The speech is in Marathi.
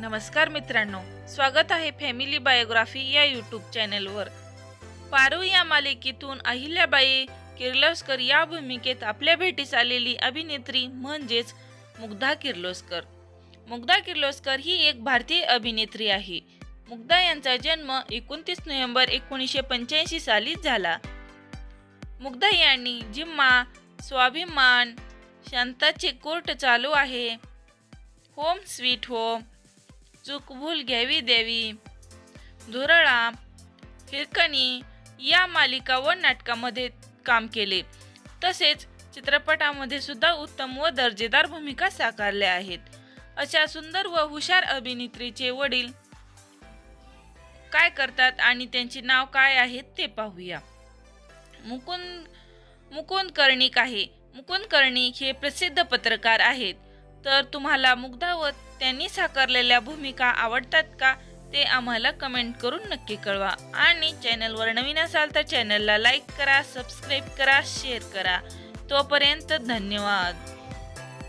नमस्कार मित्रांनो स्वागत आहे फॅमिली बायोग्राफी या यूट्यूब चॅनलवर. पारू या मालिकेतून अहिल्याबाई किर्लोस्कर या भूमिकेत आपल्या भेटीस आलेली अभिनेत्री म्हणजेच मुग्धा किर्लोस्कर. मुग्धा किर्लोस्कर ही एक भारतीय अभिनेत्री आहे. मुग्धा यांचा जन्म एकोणतीस नोव्हेंबर एकोणीसशे पंच्याऐंशी साली झाला. मुग्धा यांनी जिम्मा स्वाभिमान शांताचे कोर्ट चालू आहे. होम स्वीट होम चुकभूल घ्यावी द्यावी धुरळा हिरकणी या मालिका व नाटकामध्ये काम केले. तसेच चित्रपटामध्ये सुद्धा उत्तम व दर्जेदार भूमिका साकारल्या आहेत. अशा सुंदर व हुशार अभिनेत्रीचे वडील काय करतात आणि त्यांचे नाव काय आहेत ते पाहूया. मुकुंद मुकुंद कर्णिक आहे. मुकुंद कर्णिक हे प्रसिद्ध पत्रकार आहेत. तर तुम्हाला मुग्धा व त्यांनी साकारलेल्या भूमिका आवडतात का? ते आम्हाला कमेंट करून नक्की कळवा. आणि चॅनलवर नवीन असाल तर चॅनलला लाईक करा सबस्क्राईब करा शेअर करा. तोपर्यंत धन्यवाद.